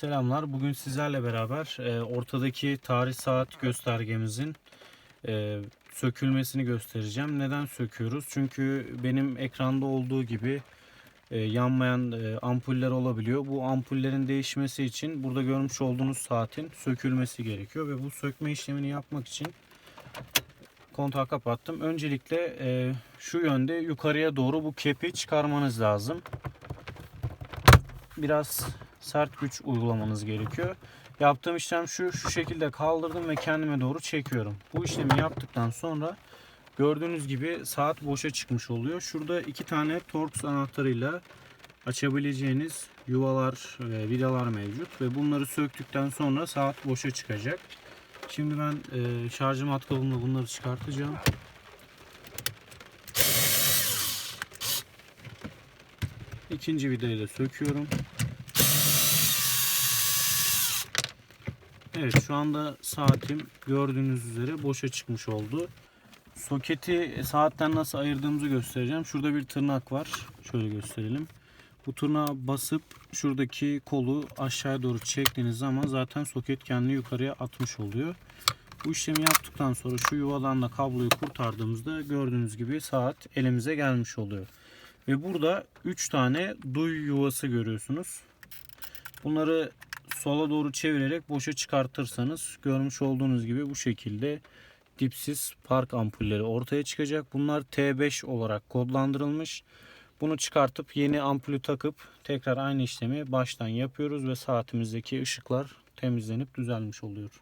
Selamlar. Bugün sizlerle beraber e, ortadaki tarih saat göstergemizin e, sökülmesini göstereceğim. Neden söküyoruz? Çünkü benim ekranda olduğu gibi e, yanmayan e, ampuller olabiliyor. Bu ampullerin değişmesi için burada görmüş olduğunuz saatin sökülmesi gerekiyor ve bu sökme işlemini yapmak için kontağı kapattım. Öncelikle e, şu yönde yukarıya doğru bu kepi çıkarmanız lazım. Biraz sert güç uygulamanız gerekiyor. Yaptığım işlem şu, şu şekilde kaldırdım ve kendime doğru çekiyorum. Bu işlemi yaptıktan sonra gördüğünüz gibi saat boşa çıkmış oluyor. Şurada iki tane Torx anahtarıyla açabileceğiniz yuvalar ve vidalar mevcut ve bunları söktükten sonra saat boşa çıkacak. Şimdi ben e, şarjı matkabımla bunları çıkartacağım. İkinci vidayı da söküyorum. Evet şu anda saatim gördüğünüz üzere boşa çıkmış oldu. Soketi saatten nasıl ayırdığımızı göstereceğim. Şurada bir tırnak var. Şöyle gösterelim. Bu tırnağa basıp şuradaki kolu aşağıya doğru çektiğiniz zaman zaten soket kendini yukarıya atmış oluyor. Bu işlemi yaptıktan sonra şu yuvadan da kabloyu kurtardığımızda gördüğünüz gibi saat elimize gelmiş oluyor. Ve burada 3 tane duy yuvası görüyorsunuz. Bunları sola doğru çevirerek boşa çıkartırsanız görmüş olduğunuz gibi bu şekilde dipsiz park ampulleri ortaya çıkacak. Bunlar T5 olarak kodlandırılmış. Bunu çıkartıp yeni ampulü takıp tekrar aynı işlemi baştan yapıyoruz ve saatimizdeki ışıklar temizlenip düzelmiş oluyor.